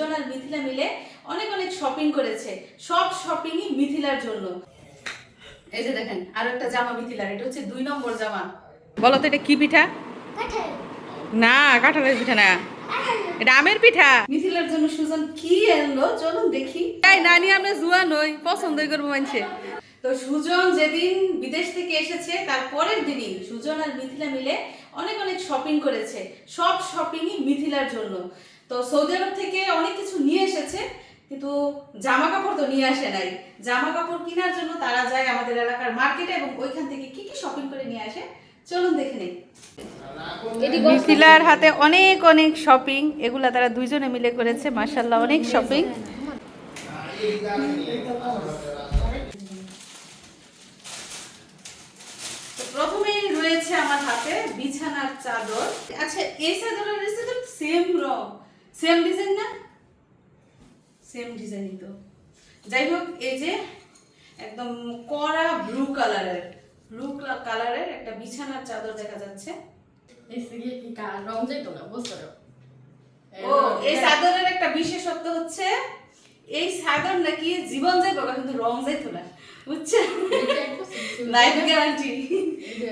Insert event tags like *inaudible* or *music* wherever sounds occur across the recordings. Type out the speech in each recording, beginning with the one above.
সুজন আর মিথিলা মিলে অনেক অনেক শপিং করেছে। সব শপিংই মিথিলার জন্য। এই যে দেখেন, আর একটা জামা মিথিলার, এটা হচ্ছে দুই নম্বর জামা। বলো তো, এটা কি পিঠা? না, কাঁঠালের পিঠা না। পিঠা। মিথিলার জন্য সুজন কি আনলো, চলুন দেখি। তাই নানি, আমরা জুয়া নই করব মানছে। তো সুজন যেদিন বিদেশ থেকে এসেছে, তার পরের দিনই সুজন আর মিথিলা মিলে অনেক অনেক শপিং করেছে। সব শপিংই মিথিলার জন্য। তো সৌদি আরব থেকে অনেক কিছু নিয়ে এসেছে কিন্তু জামা কাপড় তো নিয়ে আসে নাই। জামা কাপড় কেনার জন্য তারা যায় আমাদের এলাকার মার্কেটে এবং ওইখান থেকে কি কি শপিং করে নিয়ে আসে চলুন দেখে নেই। মিথিলার হাতে অনেক অনেক শপিং এগুলা তারা দুইজনে মিলে করেছে মার্শাল্লাহ অনেক শপিং তো প্রথমেই রয়েছে আমার হাতে বিছানার চাদর। আচ্ছা এই চাদরের রয়েছে সেম রং। সেম ডিজাইন না? সেম ডিজাইনই তো। যাই হোক এই যে একদম কড়া ব্লু কালারের ব্লু কালারের একটা বিছানার চাদর দেখা যাচ্ছে। রং যাইতো না বুঝতে ও এই চাদরের একটা বিশেষত্ব হচ্ছে এই চাদর নাকি জীবন যাইব কিন্তু রং যাইতো না। বুঝছেন লাইফ গ্যারান্টি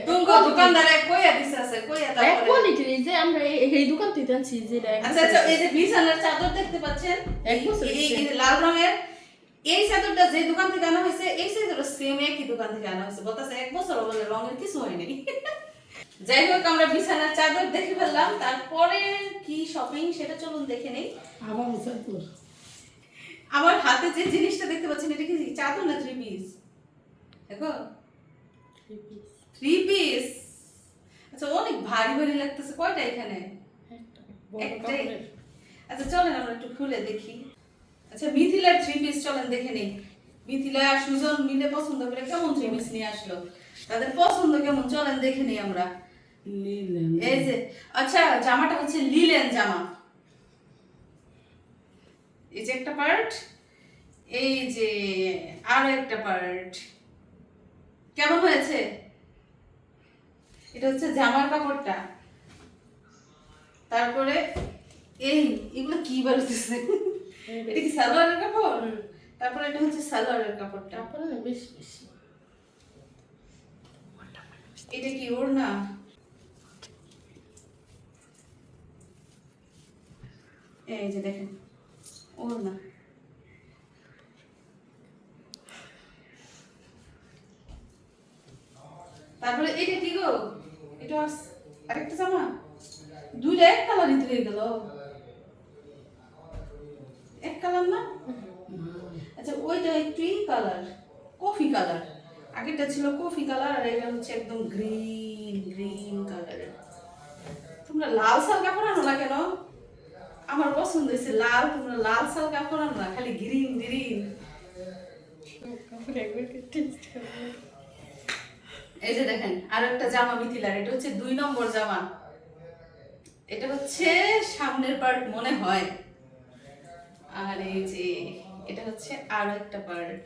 তুমি দোকানদারে কইয়া দিছে আছে কইয়া তারপরে কোয়ালিটির যে আমরা এই- এই দোকান থেকে আনছি এক আচ্ছা আচ্ছা এই যে বিছানার চাদর দেখতে পাচ্ছেন এক বছর এই- এই- হয়েছে। এই যে লাল রঙের এই চাদরটা যে দোকান থেকে আনা হয়েছে এই চাদরটা সেম একই দোকান থেকে আনা হয়েছে বলতেছে এক বছর রঙের কিছু হয়নি যাই হোক আমরা বিছানার চাদর দেখে ফেললাম তারপরে কি শপিং সেটা চলুন দেখে নেই আমার মুসাফির আমার হাতে যে জিনিসটা দেখতে পাচ্ছেন এটা কি চাদর না থ্রি পিস দেখো। থ্রি পিস আচ্ছা অনেক ভারী ভারী লাগতেছে। কয়টা এখানে? একটাই আচ্ছা চলেন আমরা একটু খুলে দেখি। আচ্ছা মিথিলার থ্রি পিস চলেন দেখে নেই। মিথিলা আর সুজন মিলে পছন্দ করে কেমন থ্রি পিস নিয়ে আসলো? তাদের পছন্দ কেমন? চলেন দেখে নেই আমরা। এই যে আচ্ছা জামাটা হচ্ছে লিলেন জামা। এই যে একটা পার্ট এই যে আরও একটা পার্ট কেমন হয়েছে? এটা হচ্ছে জামার কাপড়টা। তারপরে এই এগুলো কি বলতেছে এটা কি সালোয়ারের কাপড়? তারপরে এটা হচ্ছে সালোয়ারের কাপড়টা। তারপরে না বেশ বেশি। এটা কি ওর না এই যে দেখেন। ওড়না তারপরে এটা কি গো? এটা আরেকটা জামা? দুইটা এক কালারই তো হয়ে গেল। এক কালার না? আচ্ছা ওইটা একটু কালার কফি কালার আগেরটা ছিল কফি কালার আর এটা হচ্ছে একদম গ্রিন গ্রিন কালারের তোমরা লাল শাল কাপড় আনো না কেন? আমার পছন্দ হয়েছে লাল তোমরা লাল শাল কাপড় না, খালি গ্রিন গ্রিন। এই যে দেখেন, আর একটা জামা মিথিলার, এটা হচ্ছে দুই নম্বর জামা। এটা হচ্ছে সামনের পার্ট মনে হয়। আর এই যে, এটা হচ্ছে আরও একটা পার্ট।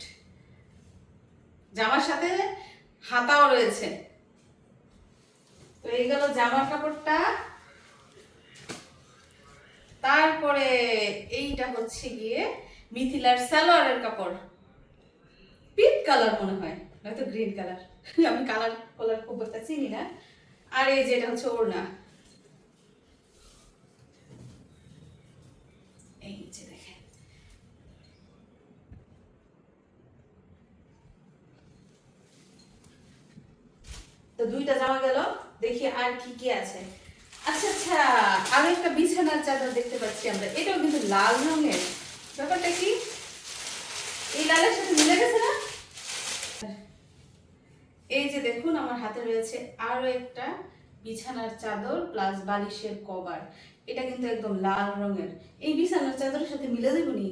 জামার সাথে হাতাও রয়েছে। তো এই গেল জামার কাপড়টা। তারপরে এইটা হচ্ছে গিয়ে মিথিলার সালোয়ারের কাপড়। পিঙ্ক কালার মনে হয়, নয়তো গ্রিন কালার। আমি কালার কালার খুব একটা চিনি না। আর এই যে এটা হচ্ছে ওড়না। তো দুইটা জামা গেল, দেখি আর কি কি আছে। আচ্ছা আচ্ছা আরও একটা বিছানার চাদর দেখতে পাচ্ছি আমরা। এটাও কিন্তু লাল রঙের। ব্যাপারটা কি? এই লালের সাথে মিলে না? এই যে দেখুন, আমার হাতে রয়েছে আরও একটা বিছানার চাদর প্লাস বালিশের কভার। এটা কিন্তু একদম লাল রঙের। এই বিছানার চাদরের সাথে মিলে দেবো নি?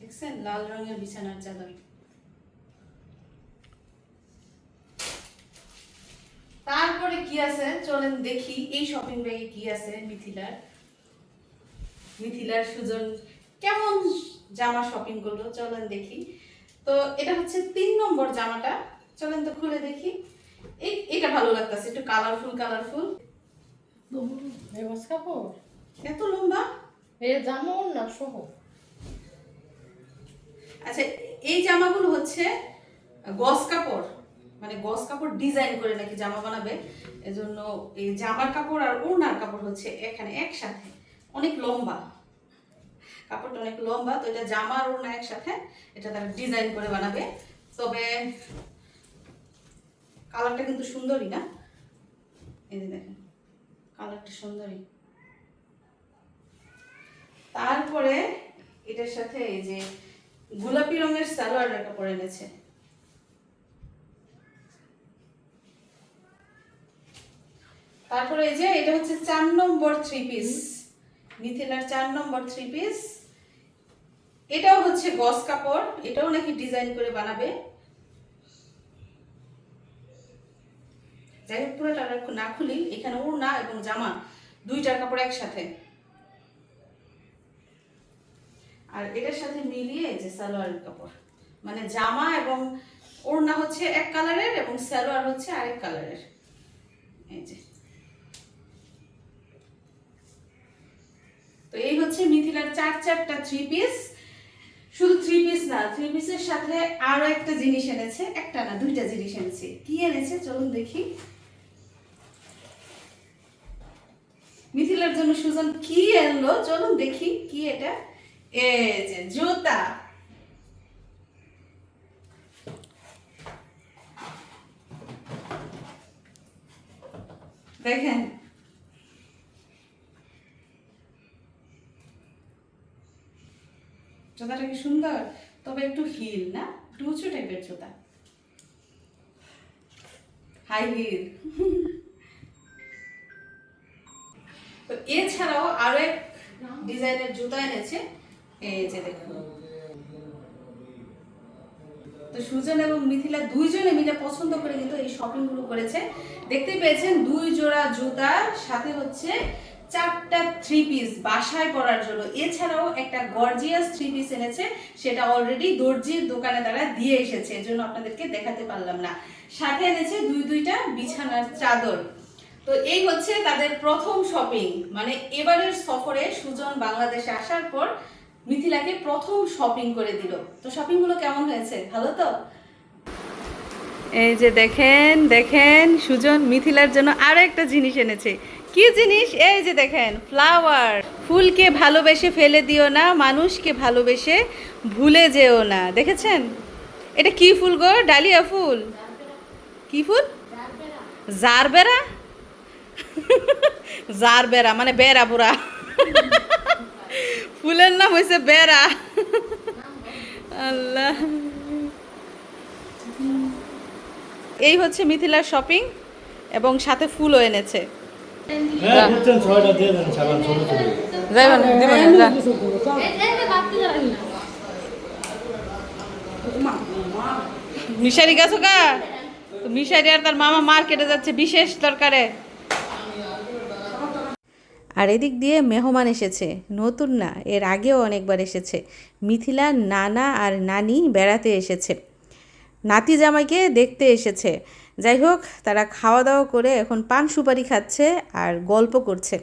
দেখছেন? লাল রঙের বিছানার চাদর। তারপরে কি আছে? চলেন দেখি এই শপিং ব্যাগে কি আছে মিথিলার। মিথিলার সুজন কেমন জামা শপিং করল? চলেন দেখি। তো এটা হচ্ছে তিন নম্বর জামাটা। চলেন তো খুলে দেখি। এই এটা ভালো লাগতেছে একটু কালারফুল কালারফুল কাপড়? এত লম্বা? এর যেমন না সহ। আচ্ছা এই জামাগুলো হচ্ছে গস কাপড়। মানে গস কাপড় ডিজাইন করে নাকি জামা বানাবে। এজন্য এই জামার কাপড় আর ওড়নার কাপড় হচ্ছে এখানে একসাথে। অনেক লম্বা। কাপড়টা অনেক লম্বা, তো এটা জামা আর ওড়না একসাথে, এটা তারা ডিজাইন করে বানাবে। তবে কালারটা কিন্তু সুন্দরই না? এই যে দেখেন কালারটা সুন্দরই। তারপরে এটার সাথে এই যে গোলাপি রঙের সালোয়ার একটা পরে এনেছে। তারপরে এই যে, এটা হচ্ছে চার নম্বর থ্রি পিস মিথিলার চার নম্বর থ্রি পিস এটাও হচ্ছে গস কাপড়। এটাও নাকি ডিজাইন করে বানাবে। যাই হোক, পুরোটা না খুলি। এখানে ওড়না এবং জামা দুইটার কাপড় একসাথে। আর এটার সাথে মিলিয়ে যে সালোয়ারের কাপড়। মানে জামা এবং ওড়না হচ্ছে এক কালারের এবং সালোয়ার হচ্ছে আরেক কালারের এই যে তো এই হচ্ছে মিথিলার চার চারটা থ্রি পিস শুধু থ্রি পিস না থ্রি পিসের সাথে আরও একটা জিনিস এনেছে, একটা না, দুইটা জিনিস এনেছে। কি এনেছে? চলুন দেখি। মিথিলার জন্য সুজন কি আনলো চলুন দেখি কি এটা। এই যে জুতা। দেখেন জুতাটা কি সুন্দর? তবে একটু হিল, না? একটু উঁচু টাইপের জুতা হাই হিল তো এছাড়াও আরও এক ডিজাইনের জুতা এনেছে। এই যে দেখুন। তো সুজন এবং মিথিলা দুইজনে মিলে পছন্দ করে কিন্তু এই শপিংগুলো করেছে। দেখতে পেয়েছেন, দুই জোড়া জুতা সাথে হচ্ছে চারটা থ্রি পিস বাসায় পরার জন্য। এছাড়াও একটা গর্জিয়াস থ্রি পিস এনেছে, সেটা অলরেডি দর্জির দোকানে তারা দিয়ে এসেছে, এজন্য আপনাদেরকে দেখাতে পারলাম না। সাথে এনেছে দুই দুইটা বিছানার চাদর। তো এই হচ্ছে তাদের প্রথম শপিং মানে এবারের সফরে সুজন বাংলাদেশে আসার পর মিথিলাকে প্রথম শপিং করে দিল। তো শপিংগুলো কেমন হয়েছে? ভালো তো? এই যে দেখেন দেখেন, সুজন মিথিলার জন্য আরও একটা জিনিস এনেছে। কি জিনিস? এই যে দেখেন ফ্লাওয়ার ফুলকে ভালোবেসে ফেলে দিও না, মানুষকে ভালোবেসে ভুলে যেও না। দেখেছেন? এটা কি ফুল গো? ডালিয়া ফুল। কি ফুল? জারবেরা। জার বেড়া মানে বেড়া পুরা ফুলের নাম হয়েছে বেড়া। আল্লাহ। এই হচ্ছে মিথিলার শপিং এবং সাথে ফুলও এনেছে। হ্যাঁ যাইবেন দিবেন। মিশারি গেছো কা তো মিশারি আর তার মামা মার্কেটে যাচ্ছে বিশেষ দরকারে। আর এদিক দিয়ে মেহমান এসেছে নতুন না এর আগেও অনেকবার এসেছে। মিথিলা নানা আর নানি বেড়াতে এসেছে। নাতি জামাইকে দেখতে এসেছে। যাই হোক, তারা খাওয়া দাওয়া করে এখন পান সুপারি খাচ্ছে আর গল্প করছে।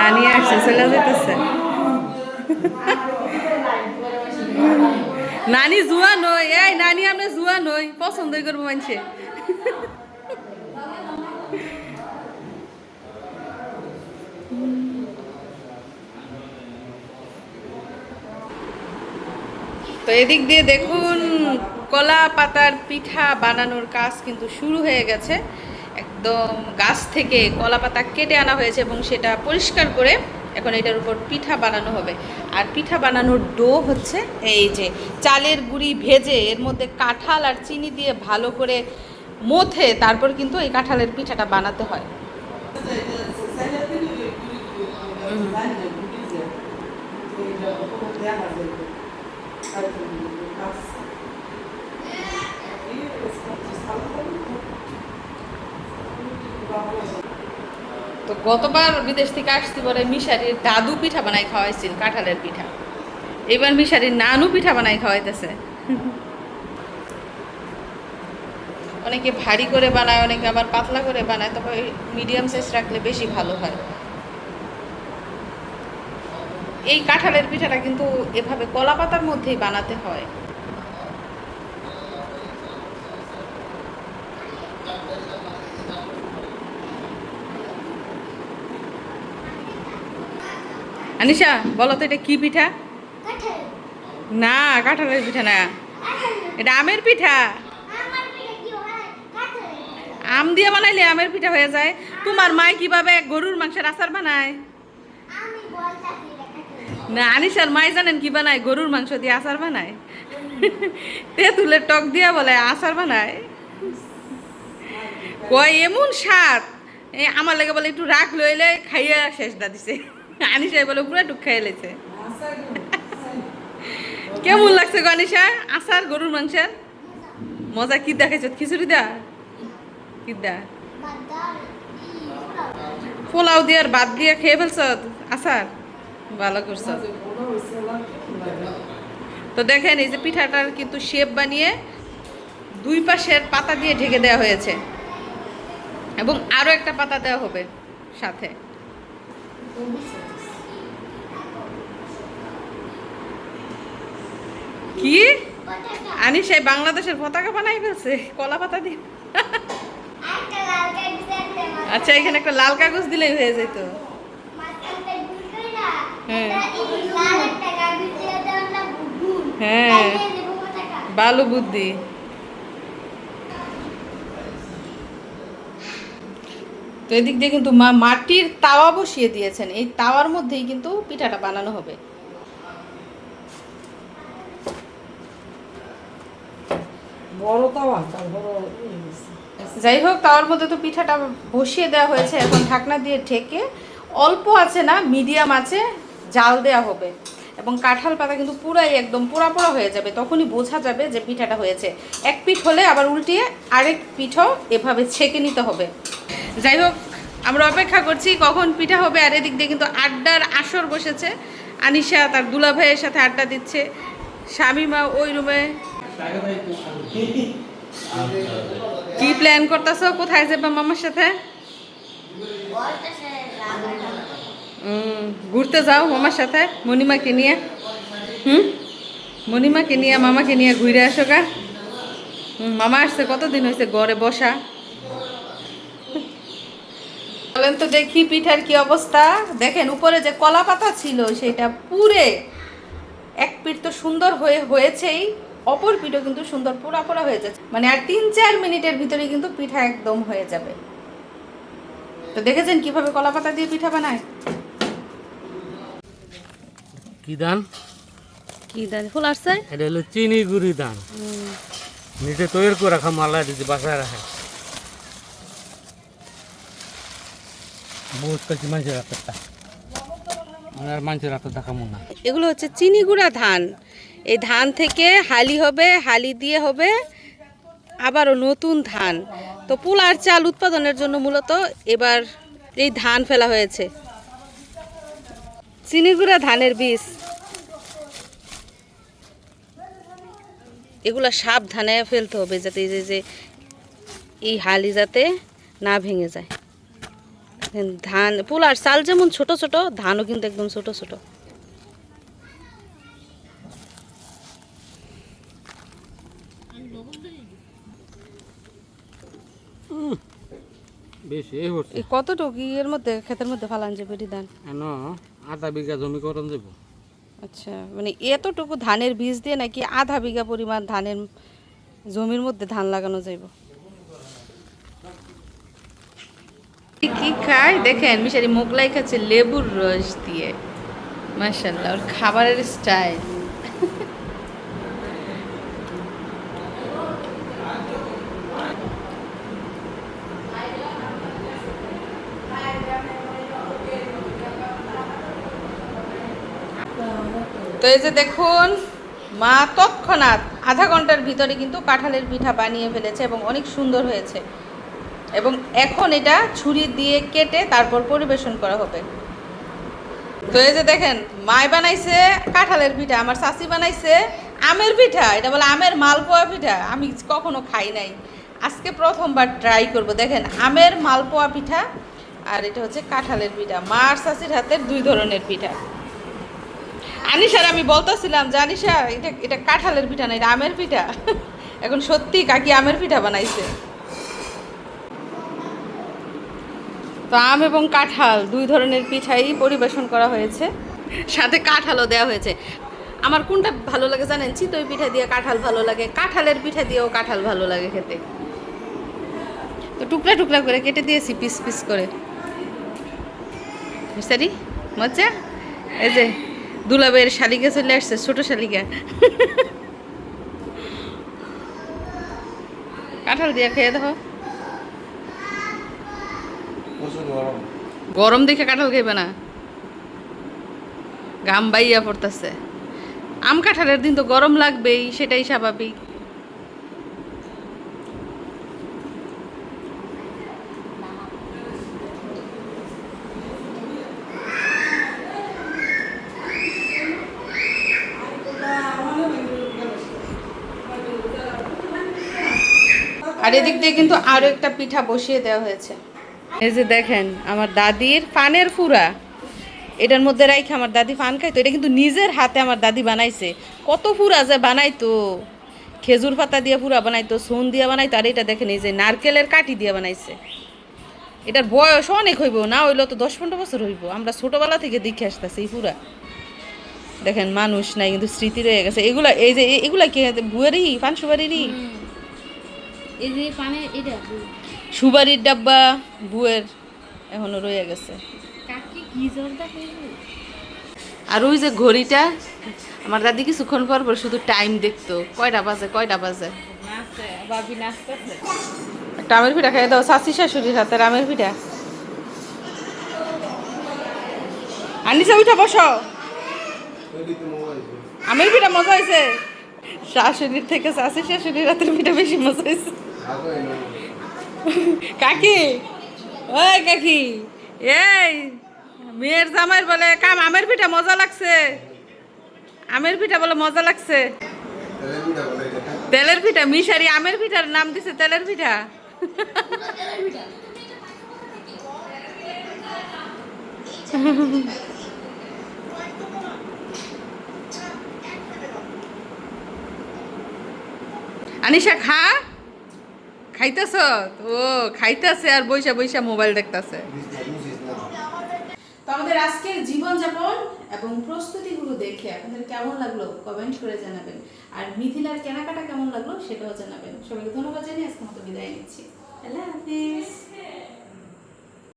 নানি আসছে নানি জুয়া নই এই নানি আমরা জুয়া নই পছন্দই করব মানছে তো এদিক দিয়ে দেখুন, কলা পাতার পিঠা বানানোর কাজ কিন্তু শুরু হয়ে গেছে। একদম গাছ থেকে কলা পাতা কেটে আনা হয়েছে এবং সেটা পরিষ্কার করে এখন এটার উপর পিঠা বানানো হবে। আর পিঠা বানানোর ডো হচ্ছে এই যে চালের গুঁড়ি ভেজে এর মধ্যে কাঁঠাল আর চিনি দিয়ে ভালো করে মথে তারপর কিন্তু এই কাঁঠালের পিঠাটা বানাতে হয়। তো গতবার বিদেশ থেকে আসতে পরে মিশারির দাদু পিঠা বানাই খাওয়াইছিল, কাঁঠালের পিঠা। এবার মিশারির নানু পিঠা বানাই খাওয়াইতেছে। অনেকে ভারী করে বানায়, অনেকে আবার পাতলা করে বানায়, তবে মিডিয়াম সাইজ রাখলে বেশি ভালো হয়। এই কাঁঠালের পিঠাটা কিন্তু এভাবে কলা পাতার মধ্যেই বানাতে হয়। আনিশা বলো তো এটা কি পিঠা? না কাঁঠালের পিঠা না। এটা আমের পিঠা? আম দিয়ে বানাইলে আমের পিঠা হয়ে যায়। তোমার মা কীভাবে গরুর মাংসের আচার বানায়? না আনিশার মাই জানেন কি বানায়? গরুর মাংস দিয়ে আচার বানায়? তেঁতুলের টক দিয়া বলে আচার বানায়? কয় এমন স্বাদ। এ আমার লাগে বলে একটু রাখ লইলে খাইয়া শেষ দা দিছে। আনিশাই বলে পুরো টুক খাইয়ে লেছে। কেমন লাগছে গো আনিশা আচার গরুর মাংসের? মজা কি দেখাইছ খিচুড়ি দা? কি দা পোলাও। দিয়ে আর বাদ দিয়ে খেয়ে ফেলছ আচার? ভালো করছ। তো দেখেন এই যে পিঠাটার কিন্তু শেপ বানিয়ে দুই পাশের পাতা দিয়ে ঢেকে দেওয়া হয়েছে। এবং আরও একটা পাতা দেওয়া হবে সাথে। কি? আনি সেই বাংলাদেশের পতাকা বানাই ফেলছে কলা পাতা দিয়ে। আচ্ছা এখানে একটা লাল কাগজ দিলেই হয়ে যেত। হ্যাঁ। হ্যাঁ। ভালো বুদ্ধি তো এদিক দিয়ে কিন্তু মা মাটির তাওয়া বসিয়ে দিয়েছেন এই তাওয়ার মধ্যেই কিন্তু পিঠাটা বানানো হবে বড় তাওয়া তার বড় ইয়ে। যাই হোক তাওয়ার মধ্যে তো পিঠাটা বসিয়ে দেওয়া হয়েছে এখন ঢাকনা দিয়ে ঢেকে অল্প আছে না মিডিয়াম আছে জাল দেওয়া হবে। এবং কাঁঠাল পাতা কিন্তু পুরাই একদম পোড়া পোড়া হয়ে যাবে, তখনই বোঝা যাবে যে পিঠাটা হয়েছে। এক পিঠ হলে আবার উল্টিয়ে আরেক পিঠও এভাবে ছেঁকে নিতে হবে। যাই হোক, আমরা অপেক্ষা করছি কখন পিঠা হবে, আর এদিক দিয়ে কিন্তু আড্ডার আসর বসেছে। আনিশা তার দুলা ভাইয়ের সাথে আড্ডা দিচ্ছে। স্বামীমা ওই রুমে। কি প্ল্যান করতেছো? কোথায় যাবে মামার সাথে? ঘুরতে যাও মামার সাথে, মণিমাকে নিয়ে। হুম? মণিমাকে নিয়ে, মামাকে নিয়ে ঘুরে আসো গা। মামা আসছে, কতদিন হয়েছে ঘরে বসা? বলেন তো দেখি পিঠার কি অবস্থা। দেখেন, উপরে যে কলা পাতা ছিল, সেটা পুরে এক পিঠ তো সুন্দর হয়ে, হয়েছেই, অপর পিঠও কিন্তু সুন্দর পোড়া পোড়া হয়ে যাচ্ছে। মানে আর তিন, চার মিনিটের ভিতরে কিন্তু পিঠা একদম হয়ে যাবে। তো দেখেছেন কীভাবে কলা পাতা দিয়ে পিঠা বানায়? কি ধান? কি দান ফুল আসছে? এটা হলো চিনি গুড়ি ধান। নিজে তৈরি করে রাখা মালা দিতে বাসায় রাখে। বহুত কাছে মানুষের মানে আর মানুষের রাখতে দেখাবো না। এগুলো হচ্ছে চিনি গুঁড়া ধান। এই ধান থেকে হালি হবে হালি দিয়ে হবে আবারও নতুন ধান। তো পোলার চাল উৎপাদনের জন্য মূলত এবার এই ধান ফেলা হয়েছে। চিনি গুঁড়া ধানের বীজ। এগুলো সাবধানে ফেলতে হবে যাতে এই যে এই হালি যাতে না ভেঙে যায়। ধান পোলার চাল যেমন ছোট ছোট ধানও কিন্তু একদম ছোট ছোট। কতটুকু এর মধ্যে ক্ষেতের মধ্যে ফালান যে বেরি ধান? আধা বিঘা জমি করণ দেব। আচ্ছা মানে এতটুকু ধানের বীজ দিয়ে নাকি আধা বিঘা পরিমাণ ধানের জমির মধ্যে ধান লাগানো যাইব? কি খায়? দেখেন মিশারি মোগলাই খাচ্ছে লেবুর রস দিয়ে। মাসাল্লাহ ওর খাবারের স্টাইল। এই যে দেখুন, মা তৎক্ষণাৎ আধা ঘণ্টার ভিতরে কিন্তু কাঁঠালের পিঠা বানিয়ে ফেলেছে এবং অনেক সুন্দর হয়েছে। এবং এখন এটা ছুরি দিয়ে কেটে তারপর পরিবেশন করা হবে। তো এই যে দেখেন মায় বানাইছে কাঁঠালের পিঠা, আমার শাশি বানাইছে আমের পিঠা। এটা বলে আমের মালপোয়া পিঠা। আমি কখনো খাই নাই। আজকে প্রথমবার ট্রাই করব। দেখেন, আমের মালপোয়া পিঠা আর এটা হচ্ছে কাঁঠালের পিঠা। মার শাশির হাতের দুই ধরনের পিঠা। আনিশার আমি বলতেছিলাম যে, আনিশা, এটা এটা কাঁঠালের পিঠা না, এটা আমের পিঠা। *laughs* এখন সত্যি কাকি আমের পিঠা বানাইছে। তো আম এবং কাঁঠাল দুই ধরনের পিঠাই পরিবেশন করা হয়েছে। সাথে কাঁঠালও দেওয়া হয়েছে। আমার কোনটা ভালো লাগে জানেন? চিতই পিঠা দিয়ে কাঁঠাল ভালো লাগে, কাঁঠালের পিঠা দিয়েও কাঁঠাল ভালো লাগে খেতে। তো টুকরা টুকরা করে কেটে দিয়েছি, পিস পিস করে। মিস্টারি মজা? এই যে দুলাবের শালিকা চলে আসছে ছোট শালিকা। কাঁঠাল দিয়া খেয়ে দেখো। গরম। দেখে কাঁঠাল খেবে না। গাম বাইয়া পড়তেছে। আম কাঁঠালের দিন তো গরম লাগবেই সেটাই স্বাভাবিক আর এদিক দিয়ে কিন্তু আরও একটা পিঠা বসিয়ে দেওয়া হয়েছে। এই যে দেখেন আমার দাদির ফানের ফুরা। এটার মধ্যে রাইখে আমার দাদি ফান খাইতো। এটা কিন্তু নিজের হাতে আমার দাদি বানাইছে। কত ফুরা যে বানাইতো। খেজুর পাতা দিয়ে ফুরা বানাইতো সোন দিয়ে বানাইতো আর এটা দেখেন এই যে নারকেলের কাঠি দিয়ে বানাইছে। এটার বয়স অনেক হইব না হইল তো দশ পনেরো বছর হইব। আমরা ছোটবেলা থেকে দেখে আসতেছি এই ফুরা। দেখেন মানুষ নাই কিন্তু স্মৃতি রয়ে গেছে। এগুলা এই যে এগুলা কি বুয়ারি পান সুবারির ডাব্বা বুয়ের এখনও রয়ে গেছে। আর ওই যে ঘড়িটা আমার দাদি কিছুক্ষণ পর পর শুধু টাইম দেখতো। কয়টা বাজে কয়টা বাজে? একটা আমের পিঠা খাই দাও শাশি শাশুড়ির হাতের আমের পিঠা। আনিসা উঠা বসো। আমের পিঠা মজা হয়েছে। শাশুড়ির থেকে শাশি শাশুড়ির হাতের পিঠা বেশি মজা হয়েছে। *laughs* কাকি? ওই কাকি, এই, মেয়ের জামাইয়ের বলে, কাম, আমের পিঠা মজা লাগছে। আমের পিঠা বলে মজা লাগছে। তেলের পিঠা, মিশারি আমের পিঠার নাম দিছে তেলের পিঠা। আনিশা, খা। খাইতেছ? ও, খাইতেছে আর বৈশা বৈশা মোবাইল দেখতেছে। তো আমাদের আজকের জীবনযাপন এবং প্রস্তুতিগুলো দেখে আপনাদের কেমন লাগল কমেন্ট করে জানাবেন। আর মিথিলার কেনাকাটা কেমন লাগল সেটাও জানাবেন। সবাইকে ধন্যবাদ জানিয়ে আজকে মতো বিদায় নিচ্ছি। আল্লাহ হাফিজ।